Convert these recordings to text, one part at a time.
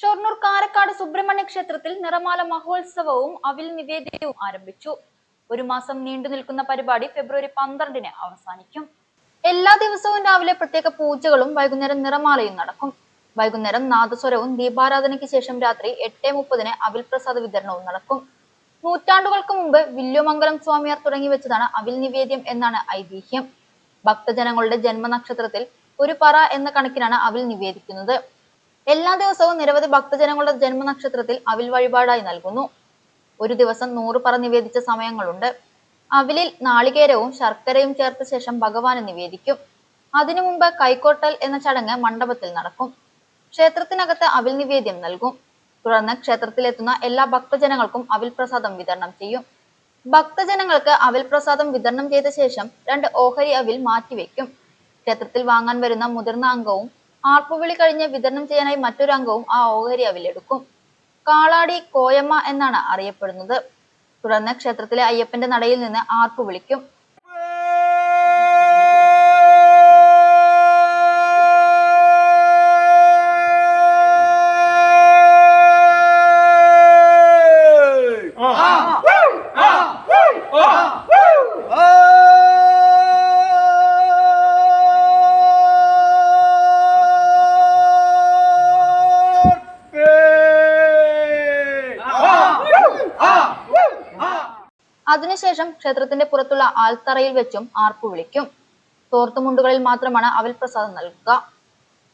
ഷൊർണൂർ കാരക്കാട് സുബ്രഹ്മണ്യ ക്ഷേത്രത്തിൽ നിറമാല മഹോത്സവവും അവിൽ നിവേദ്യവും ആരംഭിച്ചു. ഒരു മാസം നീണ്ടു നിൽക്കുന്ന പരിപാടി ഫെബ്രുവരി പന്ത്രണ്ടിന് അവസാനിക്കും. എല്ലാ ദിവസവും രാവിലെ പ്രത്യേക പൂജകളും വൈകുന്നേരം നിറമാലയും നടക്കും. വൈകുന്നേരം നാദസ്വരവും ദീപാരാധനയ്ക്ക് ശേഷം രാത്രി എട്ട് മുപ്പതിന് അവിൽ പ്രസാദ വിതരണവും നടക്കും. നൂറ്റാണ്ടുകൾക്ക് മുമ്പ് വില്ലുമംഗലം സ്വാമിയാർ തുടങ്ങി വെച്ചതാണ് അവിൽ നിവേദ്യം എന്നാണ് ഐതിഹ്യം. ഭക്തജനങ്ങളുടെ ജന്മനക്ഷത്രത്തിൽ ഒരു പറ എന്ന കണക്കിനാണ് അവിൽ നിവേദിക്കുന്നത്. എല്ലാ ദിവസവും നിരവധി ഭക്തജനങ്ങളുടെ ജന്മനക്ഷത്രത്തിൽ അവിൽ വഴിപാടായി നൽകുന്നു. ഒരു ദിവസം നൂറ് പറ നിവേദിച്ച സമയങ്ങളുണ്ട്. അവിലിൽ നാളികേരവും ശർക്കരയും ചേർത്ത ശേഷം ഭഗവാന് നിവേദിക്കും. അതിനു മുമ്പ് കൈക്കോട്ടൽ എന്ന ചടങ്ങ് മണ്ഡപത്തിൽ നടക്കും. ക്ഷേത്രത്തിനകത്ത് അവിൽ നിവേദ്യം നൽകും. തുടർന്ന് ക്ഷേത്രത്തിലെത്തുന്ന എല്ലാ ഭക്തജനങ്ങൾക്കും അവിൽ പ്രസാദം വിതരണം ചെയ്യും. ഭക്തജനങ്ങൾക്ക് അവിൽ പ്രസാദം വിതരണം ചെയ്ത ശേഷം രണ്ട് ഓഹരി അവിൽ മാറ്റിവെക്കും. ക്ഷേത്രത്തിൽ വാങ്ങാൻ വരുന്ന മുതിർന്ന അംഗവും ആർപ്പുവിളി കഴിഞ്ഞ് വിതരണം ചെയ്യാനായി മറ്റൊരു അംഗവും ആ ഓഹരി അവലെടുക്കും. കാളാടി കോയമ്മ എന്നാണ് അറിയപ്പെടുന്നത്. തുടർന്ന് ക്ഷേത്രത്തിലെ അയ്യപ്പന്റെ നടയിൽ നിന്ന് ആർപ്പു വിളിക്കും. അതിനുശേഷം ക്ഷേത്രത്തിന്റെ പുറത്തുള്ള ആൽത്തറയിൽ വെച്ചും ആർപ്പു വിളിക്കും. തോർത്തുമുണ്ടുകളിൽ മാത്രമാണ് അവൽ പ്രസാദം നൽകുക.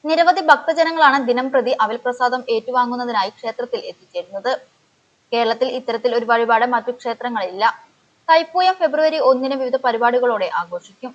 നിരവധി ഭക്തജനങ്ങളാണ് ദിനം പ്രതി അവൽ പ്രസാദം ഏറ്റുവാങ്ങുന്നതിനായി ക്ഷേത്രത്തിൽ എത്തിച്ചേരുന്നത്. കേരളത്തിൽ ഇത്തരത്തിൽ ഒരു വഴിപാട് മറ്റു ക്ഷേത്രങ്ങളില്ല. തൈപ്പൂയം ഫെബ്രുവരി ഒന്നിന് വിവിധ പരിപാടികളോടെ ആഘോഷിക്കും.